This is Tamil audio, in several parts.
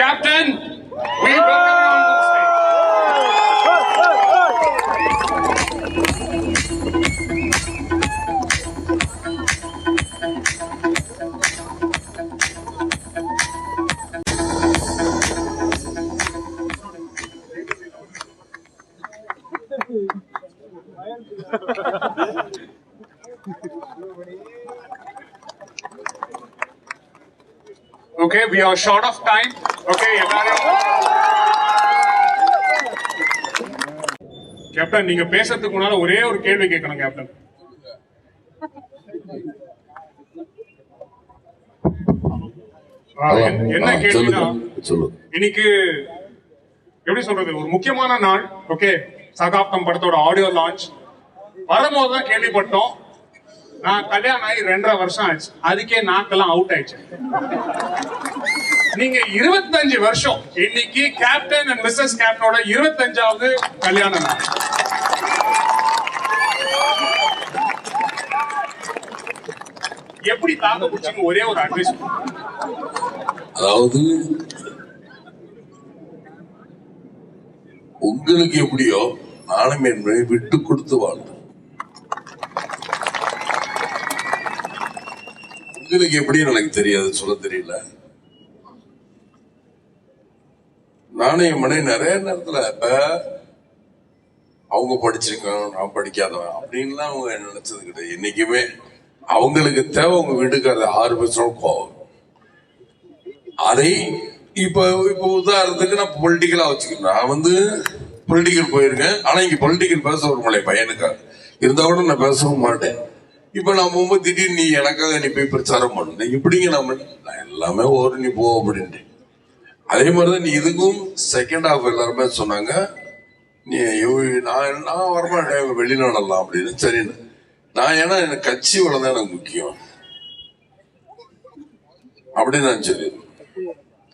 Captain, we welcome you on the stage. Okay, we are short of time. Okay, எல்லாரும் கேப்டன் நீங்க பேசுறதுக்கு முன்னால ஒரே ஒரு கேள்வி கேட்கணும் கேப்டன் என்ன- கேள்வினா இன்னைக்கு எப்படி சொல்றது ஒரு முக்கியமான நாள் ஓகே சகாப்தம் படத்தோட ஆடியோ லான்ச் வரும்போது தான் கேள்விப்பட்டோம். நான் கல்யாணம் ஆகி ரெண்டரை வருஷம் ஆச்சு. அதுக்கே நாக்கெல்லாம் அவுட் ஆயிடுச்சு. நீங்க இருபத்தஞ்சு வருஷம். இன்னைக்கு கேப்டன் அண்ட் மிஸ்ஸஸ் கேப்டனோட இருபத்தஞ்சாவது கல்யாணம். எப்படி தாங்க பிடிச்சிங்க? ஒரே ஒரு அட்வைஸ் அதாவது உங்களுக்கு எப்படியோ நானும் என்பதை விட்டு கொடுத்து வாழ்ந்தேன் உங்களுக்கு எப்படின்னு எனக்கு தெரியாது சொல்ல தெரியல. நானும் என் மனைவி நிறைய நேரத்துல இப்ப அவங்க படிச்சிருக்காங்க நான் படிக்காதவன் அப்படின்லாம் அவங்க நினைச்சது கிடையாது. என்னைக்குமே அவங்களுக்கு தேவை உங்க வீட்டுக்காரர் ஆறு வருஷம் கோவம். அதை இப்ப இப்ப உதாரணத்துக்கு நான் பொலிட்டிக்கலா வச்சுக்கிறேன் நான் வந்து பொலிட்டிக்கல் போயிருக்கேன். ஆனா இங்க பொலிட்டிக்கல் பேச ஒரு மலை பையனுக்காக. இருந்தா கூட நான் பேசவும் மாட்டேன். இப்ப நான் மும்பை திடீர்னு நீ எனக்காக நீ போய் பிரச்சாரம் பண்ணு. இப்படிங்க நம்ம நான் எல்லாமே ஒரு நீ போ அப்படின்ட்டு அதே மாதிரிதான் நீ இதுக்கும் செகண்ட் ஹாஃப் எல்லாருமே சொன்னாங்க நீ நான் நான் வரமாட்டேன் வெளிநாடலாம் அப்படின்னு. சரின்னு. நான் ஏன்னா எனக்கு கட்சி வளம் தான் எனக்கு முக்கியம். அப்படின்னு நான் சொல்லி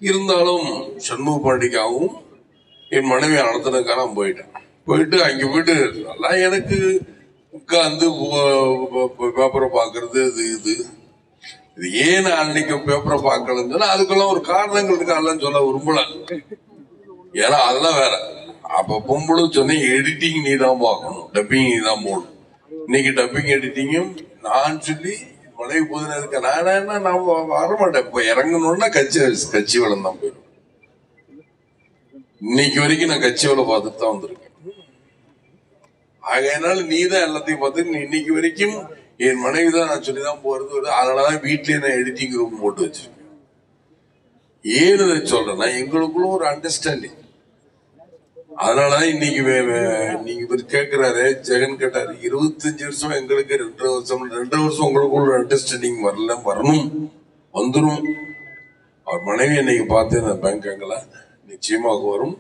இருந்தாலும் சண்முக பாண்டிக்காகவும் என் மனைவி அனந்தனுக்காக நான் போயிட்டேன். போயிட்டு அங்க போயிட்டு நல்லா எனக்கு உட்காந்து பேப்பரை பார்க்கறது இது இது. இது ஏன் நான் அன்னைக்கு பேப்பரை பார்க்கலன்னு சொன்னா அதுக்கெல்லாம் ஒரு காரணங்கள் இருக்கு அதெல்லாம் சொல்ல விரும்பல. ஏன்னா அதெல்லாம் வேற. அப்ப பொம்பளும் சொன்னேன் எடிட்டிங் நீ தான் பார்க்கணும். டப்பிங் நீ தான் போடணும். இன்னைக்கு டப்பிங் எடிட்டிங்கும் நான் சொல்லி மழை போதுன்னு இருக்க நான் என்ன நான் வரமாட்டேன். இப்போ இறங்கணும்னா கட்சி கட்சி வளம் தான் போயிடும். இன்னைக்கு வரைக்கும் நான் கட்சி வளம் பார்த்துட்டு தான் வந்திருக்கேன். ஆகையினால நீ தான் எல்லாத்தையும் பார்த்து நீ இன்னைக்கு வரைக்கும் என் மனைவி தான் நான் சொல்லி தான் போறது வருது அதனாலதான் வீட்லயே நான் எடிட்டிங் ரூம் போட்டு வச்சிருக்கேன். ஏன் இதை சொல்றேன்னா எங்களுக்குள்ள ஒரு அண்டர்ஸ்டாண்டிங் அதனாலதான் இன்னைக்கு வே- நீங்க இவர் கேட்கிறாரு ஜெகன் கேட்டாரு இருபத்தஞ்சு வருஷம் எங்களுக்கு ரெண்டு வருஷம் ரெண்டு வருஷம் உங்களுக்குள்ள அண்டர்ஸ்டாண்டிங் வரல வரணும் வந்துடும் அவர் மனைவி இன்னைக்கு பார்த்து நான் பேங்காங்கல நிச்சயமாக வரும்.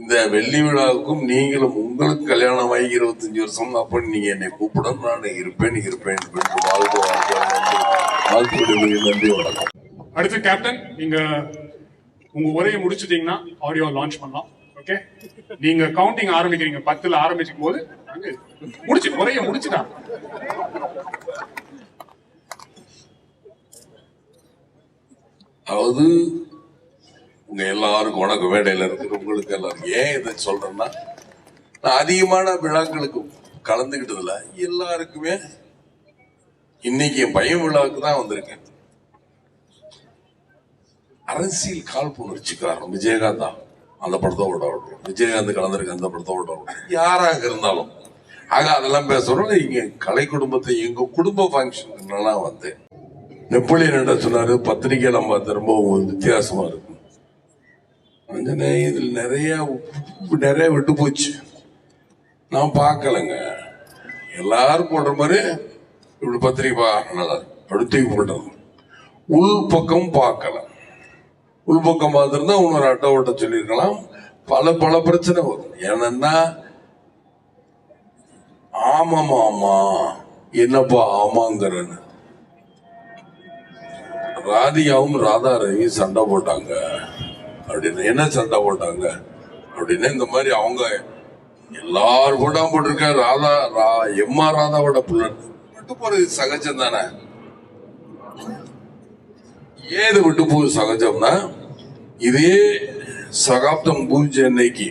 இந்த வெள்ளி விழாவுக்கும் நீங்களும் உங்களுக்கு கல்யாணம் ஆகி இருபத்தஞ்சு வருஷம் அப்ப நீங்க என்னை கூப்பிடணும் நான் இருப்பேன் இருப்பேன் என்று வாழ்க வாழ்க நன்றி. வணக்கம். அடுத்து கேப்டன் நீங்க உங்க உரையை முடிச்சிட்டீங்கன்னா ஆடியோ லான்ச் பண்ணலாம். ஓகே நீங்க கவுண்டிங் ஆரம்பிக்கிறீங்க. பத்துல ஆரம்பிக்கும் போது முடிச்சு உரையை முடிச்சுட்டா. அதாவது உங்க எல்லாருக்கும் வணக்கம். வேடையில இருக்கிற உங்களுக்கு எல்லாரும் ஏன் இதை சொல்றேன்னா நான் அதிகமான விழாக்களுக்கு கலந்துக்கிட்டதுல எல்லாருக்குமே இன்னைக்கு என் பையன் விழாவுக்கு தான் வந்திருக்கேன். அரசியல் காழ்ப்புணர்ச்சிக்காரன் விஜயகாந்த் தான். அந்த படத்தை விட விடுறோம் விஜயகாந்த் கலந்துருக்க அந்த படத்தை விட விடுறோம் யாராக இருந்தாலும். ஆக அதெல்லாம் பேசுறோம். இங்க கலை குடும்பத்தை எங்க குடும்ப ஃபங்க்ஷன் வந்தேன். நெப்போலியன் என்ன சொன்னாரு? பத்திரிகை நம்ம ரொம்ப வித்தியாசமா இருக்கும் அஞ்சனே இதுல நிறைய உப்பு நிறைய விட்டு போச்சு. நான் பார்க்கலங்க. எல்லாரும் போடுற மாதிரி இப்படி பத்திரிகை நல்லா இருக்கு. போட்டது. உள் பக்கம் பார்க்கல. உள் பக்கம் பார்த்துருந்தா இன்னொரு அட்டை ஓட்ட சொல்லியிருக்கலாம். பல பல பிரச்சனை வரும். ஏன்னா ஆமாம் ஆமா என்னப்பா ஆமாங்கிறன்னு. ராதிகாவும் ராதா ரவி சண்டை போட்டாங்க. அப்படின்னு என்ன சண்டை போட்டாங்க? அப்படின்னு இந்த மாதிரி அவங்க எல்லாரும் கூட போட்டிருக்க ராதா ரா எம்மா ராதாவோட பிள்ளை. விட்டு போறது சகஜம் தானே? ஏது விட்டு போகுது சகஜம்னா இதே சகாப்தம் பூஜை அன்னைக்கு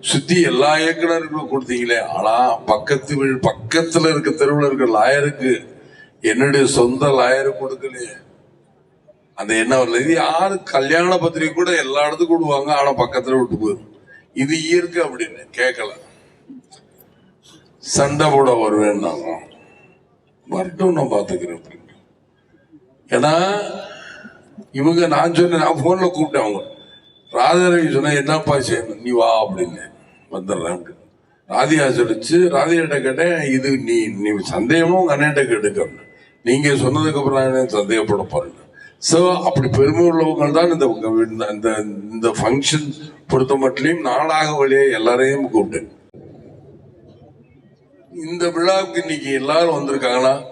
சுத்தி எல்லா இயக்குனர்களுக்கும் கொடுத்தீங்களே. ஆனா பக்கத்து வீடு பக்கத்துல இருக்க தெருவில் இருக்க லாயருக்கு என்னுடைய சொந்த லாயரு கொடுக்கலையே. அந்த என்ன வரல இது யாரு? கல்யாண பத்திரிகை கூட எல்லா இடத்துக்கும் விடுவாங்க. ஆனா பக்கத்துல விட்டு போயிடும் இது இயற்கை அப்படின்னு கேட்கல சண்டை போட வருவேன்னாங்க வரட்டும் நான் பாத்துக்கிறேன் அப்படின்னு. ஏன்னா இவங்க நான் சொன்னேன் நான் போன்ல கூப்பிட்டேன் அவங்க. ராதாரவி சொன்னா என்னப்பா செய்யணும்? நீ வா அப்படின்னு. வந்துடுறேன் அப்படின்னு. ராதிகா சொல்லிச்சு. ராதிகாட்ட கேட்டேன் இது நீ நீ சந்தேகமும் உங்க அண்ணன்ட்ட கேட்டுக்க நீங்க சொன்னதுக்கு அப்புறம் நான் என்ன சந்தேகப்பட பாருங்க சோ அப்படி பெருமை உள்ளவங்க தான் இந்த இந்த- இந்த இந்த ஃபங்க்ஷன் பொறுத்த மட்டும் நாளாக வழியே எல்லாரையும் கூப்பிட்டேன் இந்த விழாவுக்கு இன்னைக்கு எல்லாரும் வந்திருக்காங்களா?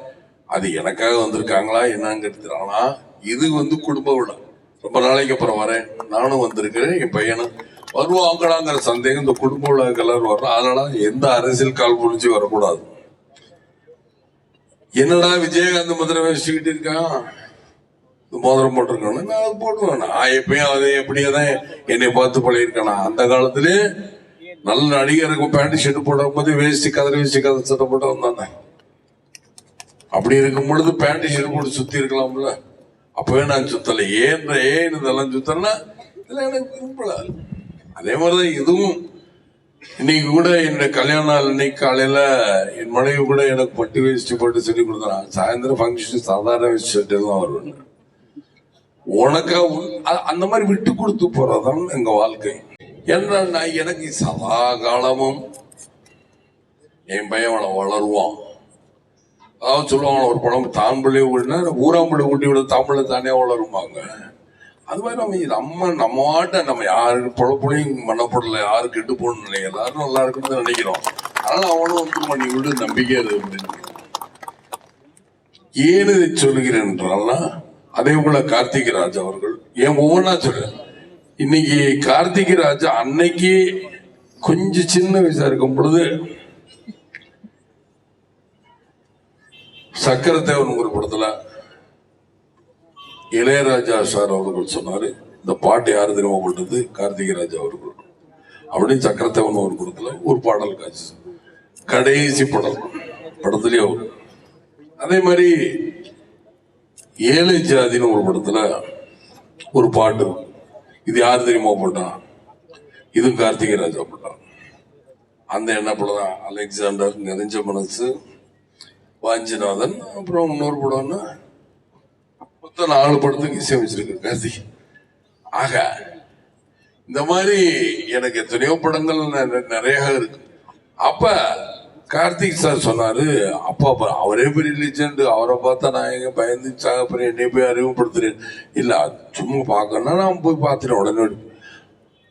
அது எனக்காக வந்திருக்காங்களா? என்னங்கிறது ஆனா இது வந்து குடும்ப விழா. ரொம்ப நாளைக்கு அப்புறம் வரேன். நானும் வந்திருக்கிறேன் என் பையனும். வருவாங்களாங்கிற சந்தேகம் இந்த குடும்ப விழாவுக்கு எல்லாரும் வர்றோம். அதனால எந்த அரசியல் கால் புரிஞ்சு வரக்கூடாது. என்னடா விஜயகாந்த் மதுரை வச்சுக்கிட்டு இருக்கான்? மோதிரம் போட்டிருக்கானு நான் அது போடுவேன். நான் எப்பயும் அதை எப்படியே தான் என்னை பார்த்து பழகிருக்கானா அந்த காலத்திலே நல்ல நடிகருக்கு பேண்ட் ஷர்ட் போடும் போது வேஷ்டி கதறி வேஷ்டி கதை சட்டை போட்டு வந்தானே அப்படி இருக்கும் பொழுது பேண்ட் ஷர்ட் போட்டு சுத்தி இருக்கலாம்ல. அப்பவே நான் சுத்தல. ஏன் ஏன் இதெல்லாம் சுத்தலைன்னா இதெல்லாம் எனக்கு விரும்பல அதே மாதிரிதான் இதுவும். இன்னைக்கு கூட என்னோட கல்யாண நாள் இன்னைக்கு காலையில என் மனைவி கூட எனக்கு பட்டு வேஷ்டி போட்டு சொல்லி கொடுத்தான் சாயந்தரம் ஃபங்க்ஷன் சாதாரண வேஸ்டி ஷர்ட் தான் வருவேன் உனக்கு அந்த மாதிரி விட்டு கொடுத்து போறதான் எங்க வாழ்க்கை. என்னன்னா நான் எனக்கு சதா காலமும் என் பையன் அவனை வளருவான். அதாவது சொல்லுவாங்க ஒரு படம் தான் பிள்ளை விடனா ஊராம்பிள்ளை ஊட்டி விட தாம்பிள்ளை தானே வளருவாங்க அது மாதிரி நம்ம நம்ம நம்ம ஆட்ட நம்ம யாரு பொழப்புலையும் பண்ணப்படல யாரு கெட்டு போகணும்னு இல்லை எல்லாரும் நல்லா இருக்குன்னு நினைக்கிறோம். அதனால அவனும் வந்து பண்ணி விடு நம்பிக்கை அது அப்படின்னு. ஏன் இதை சொல்கிறேன் என்றால்னா அதே போல கார்த்திக் ராஜ் அவர்கள் ஏன் ஒவ்வொன்றா சொல்றேன். இன்னைக்கு கார்த்திக் ராஜ் அன்னைக்கு கொஞ்சம் சின்ன வயசா இருக்கும் பொழுது சக்கரத்தேவன் ஒரு படத்துல இளையராஜா சார் அவர்கள் சொன்னாரு இந்த பாட்டு யாரு தெரியுமா போட்டது கார்த்திக் ராஜா அவர்கள். அப்படின்னு சக்கரத்தேவன் ஒரு படத்துல ஒரு பாடல் காட்சி. கடைசி படம் படத்துலயே. அவர் அதே மாதிரி ஏழை ஜாதின்னு ஒரு படத்துல ஒரு பாட்டு இது யார் தெரியுமா போட்டான் இது கார்த்திகை ராஜா போட்டான் அந்த என்ன படம்? தான் அலெக்சாண்டர் நிறைஞ்ச மனசு வாஞ்சிநாதன் அப்புறம் இன்னொரு படம்னா மொத்தம் நாலு படத்துக்கு இசையமைச்சிருக்கு கார்த்திகை. ஆக இந்த மாதிரி எனக்கு எத்தனையோ படங்கள் நிறைய இருக்கு. அப்ப கார்த்திக் சார் சொன்னாரு அப்பா அப்பா, அவரே பெரிய லெஜெண்ட் அவரை பார்த்தா நான் எங்க பயந்து சாகப்பறேன் என்னை போய் அறிமுகப்படுத்துறேன். இல்ல சும்மா பார்க்கணும்னா நான் போய் பார்த்துட்டேன் உடனே.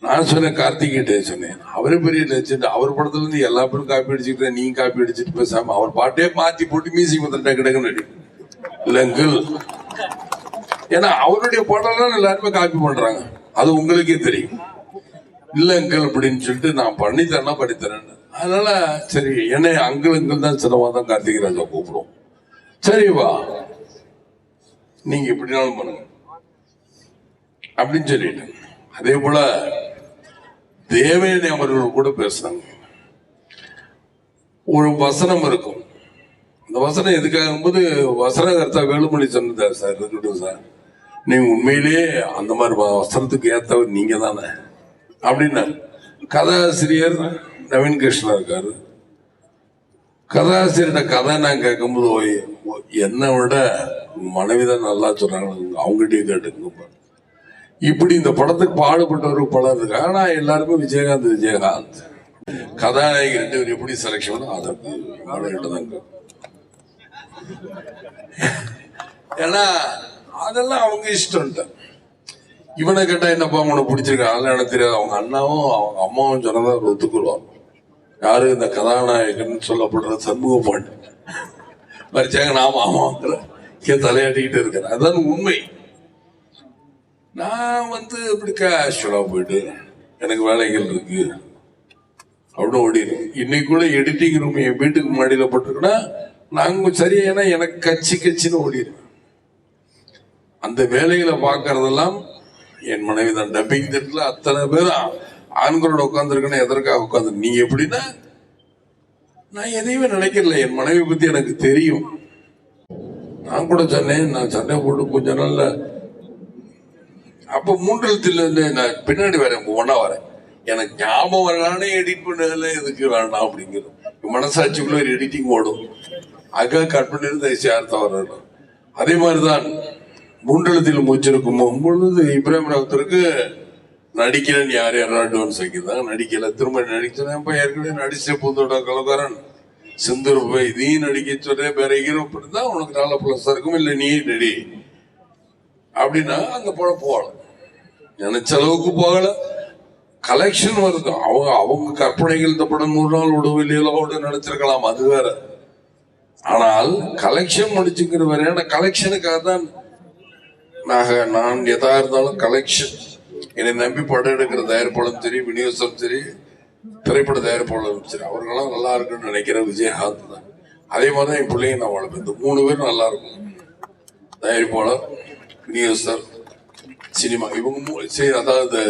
நான் சொன்னேன் கார்த்திகிட்டே சொன்னேன். அவரே பெரிய லெஜெண்ட் அவர் படத்துல இருந்து எல்லா பேரும் காப்பி அடிச்சுக்கிட்டேன் நீ காப்பி அடிச்சுட்டு பேசாம அவர் பாட்டே மாத்தி போட்டு மியூசிக் வந்துட்டேன் கிடக்குன்னு டக்குன்னு அடி ஏன்னா அவருடைய படம் எல்லாருமே காப்பி பண்றாங்க. அது உங்களுக்கே தெரியும். இல்லைங்கள் அப்படின்னு சொல்லிட்டு நான் பண்ணித்தரேன்னா பண்ணித்தரேன்னு. அதனால சரி என்னை அங்கிள் அங்கிள் தான் சிலவா தான் கார்த்திகை ராஜா கூப்பிடும். சரி வா. நீங்க எப்படினாலும் பண்ணுங்க. அப்படின்னு சொல்லிட்டு அதே போல தேவயானி அவர்கள் கூட பேசுறாங்க. ஒரு வசனம் இருக்கும். அந்த வசனம் எதுக்காகும்போது போது வசனகர்த்தா வேலுமணி சொன்னதா சார் இருக்கட்டும் சார். நீங்க உண்மையிலேயே அந்த மாதிரி வசனத்துக்கு ஏத்தவர் நீங்க தானே அப்படின்னா கதாசிரியர் நவீன் கிருஷ்ணா இருக்காரு. கதாசிரியர்கிட்ட கதை நான் கேட்கும்போது ஓய், என்னை விட மனைவி தான் நல்லா சொல்றாங்க அவங்ககிட்டயும் கேட்டுங்க இப்படி இந்த படத்துக்கு பாடுபட்டவர் பலர் இருக்கு ஆனா எல்லாருமே விஜயகாந்த் விஜயகாந்த். கதாநாயகி ரெண்டு பேர் எப்படி செலக்ஷன் பண்ணோ அதற்கு இவங்ககிட்ட தாங்க ஏன்னா அதெல்லாம் அவங்க இஷ்டம் இவனை கேட்டா என்னப்பா உனக்கு பிடிச்சிருக்கா? அதெல்லாம் எனக்கு தெரியாது. அவங்க அண்ணாவும் அவங்க அம்மாவும் சொன்னதான் அவர் ஒத்துக்குருவாங்க யாரு இந்த கதாநாயகன் சொல்லப்படுற சண்முக பாண்டு மறிச்சாங்க நாம ஆமாங்கிற ஏன் தலையாட்டிக்கிட்டு இருக்கிறேன். அதான் உண்மை. நான் வந்து இப்படி கேஷுவலா போயிட்டு எனக்கு வேலைகள் இருக்கு. அப்படின்னு ஓடிடும் இன்னைக்கு கூட எடிட்டிங் ரூம் என் வீட்டுக்கு மாடியில் போட்டிருக்கேன்னா நாங்க சரியா ஏன்னா எனக்கு கச்சி கச்சின்னு ஓடிடுவேன் அந்த வேலைகளை பார்க்கறதெல்லாம் என் மனைவி தான் டப்பிங் தெரியல அத்தனை பேர் ஆண்களோட உட்காந்துருக்கணும் எதற்காக உட்காந்து நீங்க எப்படின்னா நான் எதையுமே நினைக்கல. என் மனைவி பத்தி எனக்கு தெரியும். நான் கூட சொன்னேன் நான் சண்டை போட்டு கொஞ்ச நாள்ல அப்ப மூன்றெழுத்துல இருந்து நான் பின்னாடி வரேன் ஒன்னா வரேன். எனக்கு ஞாபகம் வரலானே எடிட் பண்ணதுல எதுக்கு வேண்டாம் அப்படிங்கிறது. மனசாட்சிக்குள்ள ஒரு எடிட்டிங் ஓடும். அக்கா கட் பண்ணிருந்து சேர்த்த வரணும். அதே மாதிரிதான் மூன்றெழுத்தில் மூச்சிருக்கும் பொழுது இப்ராஹிம் ராவத்திற்கு நடிக்கிறேன்னு யார் யாரும் அட்வான்ஸ் வைக்கிறாங்க நடிக்கல. திரும்ப நடிச்சேன் ஏற்கனவே நடிச்ச பூந்தோட கலதாரன் சிந்தூர் போய் இதையும் நடிக்க சொல்றேன் வேற ஹீரோ தான் உனக்கு நல்ல பிளஸ் இருக்கும். இல்லை நீ நடி. அப்படின்னா அந்த படம் போகலாம் நினைச்ச அளவுக்கு போகல. கலெக்ஷன் வருது. அவங்க அவங்க கற்பனைகள் இந்த படம் நூறு நாள் விடுவில்லையோட நினைச்சிருக்கலாம். அது வேற. ஆனால் கலெக்ஷன் முடிச்சுங்கிற வேற ஏன்னா கலெக்ஷனுக்காக தான் நாங்க நான் எதா இருந்தாலும் கலெக்ஷன் என்னை நம்பி படம் எடுக்கிற தயாரிப்பாளரும் சரி விநியோகம் சரி திரைப்பட தயாரிப்பாளரும் சரி அவர்களெல்லாம் நல்லா இருக்குன்னு நினைக்கிற விஜயகாந்த் தான். அதே மாதிரி தான் என் பிள்ளைங்க நான் வளர்ப்பேன். இந்த மூணு பேரும் நல்லா இருக்கும். தயாரிப்பாளர் விநியோகஸ்தர் சினிமா இவங்க சரி அதாவது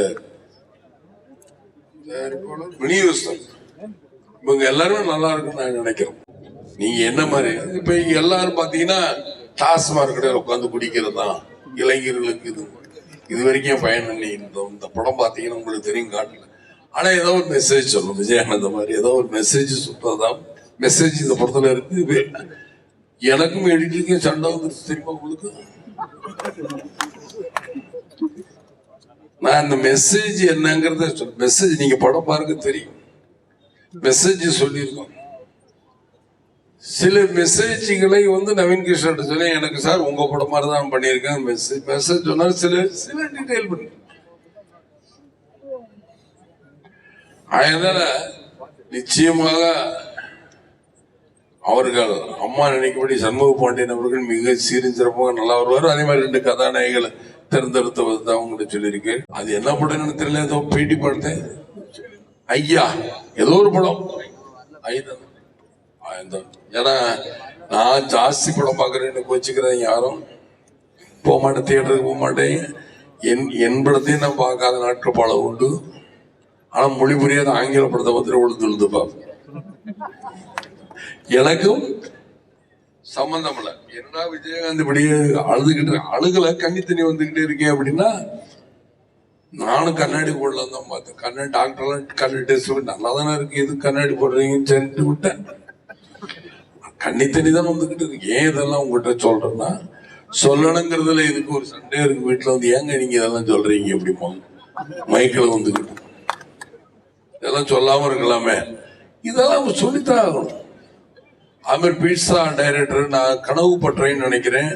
தயாரிப்பாளர் விநியோகஸ்தர் இவங்க எல்லாருமே நல்லா இருக்குன்னு நான் நினைக்கிறேன். நீங்க என்ன மாதிரி இப்ப எல்லாரும் பாத்தீங்கன்னா டாஸ்மாக் கடையில் உட்காந்து குடிக்கிறது தான் இளைஞர்களுக்கு இது. இது வரைக்கும் பயன் பண்ணி இந்த இந்த படம் பாத்தீங்கன்னா உங்களுக்கு தெரியும் காட்டல. ஆனா ஏதோ ஒரு மெசேஜ் சொல்லணும். விஜயானந்த மாதிரி ஏதோ ஒரு மெசேஜ் சுத்ததான் மெசேஜ் இந்த படத்துல இருக்கு. எனக்கும் எடிட்டிங்கும் சண்டை வந்துருச்சு தெரியுமா உங்களுக்கு? நான் இந்த மெசேஜ் என்னங்கிறத மெசேஜ் நீங்க படம் பாருங்க தெரியும். மெசேஜ் சொல்லியிருக்கோம். சில மெசேஜ்களை வந்து நவீன் கிருஷ்ணன் சொல்லி எனக்கு சார் உங்க படம் மாதிரி தான் பண்ணியிருக்கேன். மெசேஜ் மெசேஜ் சொன்னாலும் சில சில டீட்டெயில் பண்ணி. அதனால நிச்சயமாக அவர்கள் அம்மா நினைக்கபடி சண்முக பாண்டியன் அவர்கள் மிக சீரஞ்சிறப்பாக நல்லா வருவார். அதே மாதிரி ரெண்டு கதாநாயகிகளை தேர்ந்தெடுத்தவர் தான் அவங்கள்ட்ட சொல்லியிருக்கேன். அது என்ன படம்னு தெரியல ஏதோ பேட்டி பார்த்தேன் ஐயா ஏதோ ஒரு படம். ஐயா ஏன்னா நான் ஜாஸ்தி படம் பார்க்கறேன்னு கோச்சிக்கிறேன் யாரும். போக மாட்டேன் தியேட்டருக்கு போக மாட்டேன் என் என் படத்தையும் நான் பார்க்காத நாட்கள் பல உண்டு. ஆனா மொழி புரியாத ஆங்கில படத்தை பத்திர உழுது உழுது பார்ப்பேன் எனக்கும் சம்பந்தம் இல்லை. என்ன விஜயகாந்த் இப்படியே அழுதுகிட்டு அழுகல கண்ணி தண்ணி வந்துகிட்டே இருக்கேன் அப்படின்னா நானும் கண்ணாடி போடலாம் தான் பார்த்தேன். கண்ணாடி டாக்டர்லாம் கண்ணாடி டெஸ்ட் நல்லா தானே இருக்கு. எது கண்ணாடி போடுறீங்கன்னு சொல்லிட்டு விட்டேன். கண்ணி தண்ணி தான் வந்துகிட்டு இருக்கு ஏன் இதெல்லாம் உங்ககிட்ட சொல்றேன்னா சொல்லணுங்கிறதுல இதுக்கு ஒரு சண்டே இருக்கு. வீட்டுல வந்து ஏங்க நீங்க இதெல்லாம் சொல்றீங்க? அப்படிமா மைக்கில் வந்துகிட்டு. இதெல்லாம் சொல்லாம இருக்கலாமே. இதெல்லாம் சொல்லித்தான் ஆகணும். அமீர் பீட்சா டைரக்டர் நான் கனவு பற்றேன்னு நினைக்கிறேன்.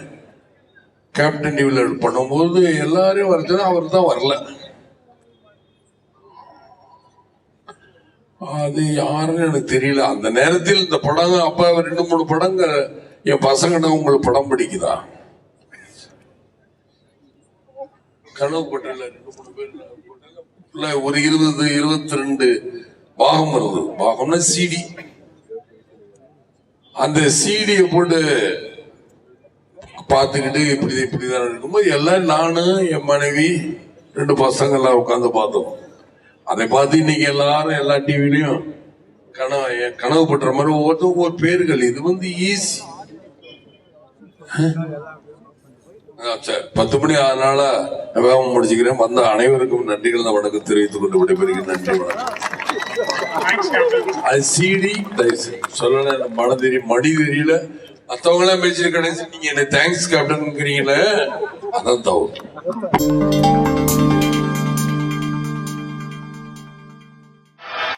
கேப்டன் டிவில பண்ணும்போது எல்லாரையும் வரச்சது அவர் தான் வரல. அது யாருன்னு எனக்கு தெரியல. அந்த நேரத்தில் இந்த படம் அப்ப ரெண்டு மூணு படங்க என் பசங்கள்ட்ட உங்களுக்கு படம் பிடிக்குதா? கனவு பட்டல ரெண்டு மூணு பேர் ஒரு இருபது இருபத்தி ரெண்டு பாகம் வருது. பாகம்னா சிடி அந்த சீடியை போட்டு பார்த்துக்கிட்டு இப்படி இப்படிதான் இருக்கும்போது எல்லாம் நானும் என் மனைவி ரெண்டு பசங்க எல்லாம் உட்காந்து பார்த்தோம். அதை பார்த்து இன்னைக்கு எல்லாரும் எல்லா டிவிலையும் கனவு கனவு பண்ற மாதிரி ஒவ்வொருத்தரும் ஒரு பேர்கள். இது வந்து ஈஸி பத்து மணி அதனால வேகம் முடிச்சுக்கிறேன். வந்த அனைவருக்கும் நன்றிகள். வணக்கம் தெரிவித்துக் கொண்டு விடைபெறுகிறேன். நன்றி வணக்கம். அது சிடி சொல்லல எனக்கு மன தெரியும் மடி தெரியல. எல்லாம் பேச்சு கடைசி நீங்க என்ன தேங்க்ஸ் கேப்டன்ங்கிறீங்களே அதான் தவறு.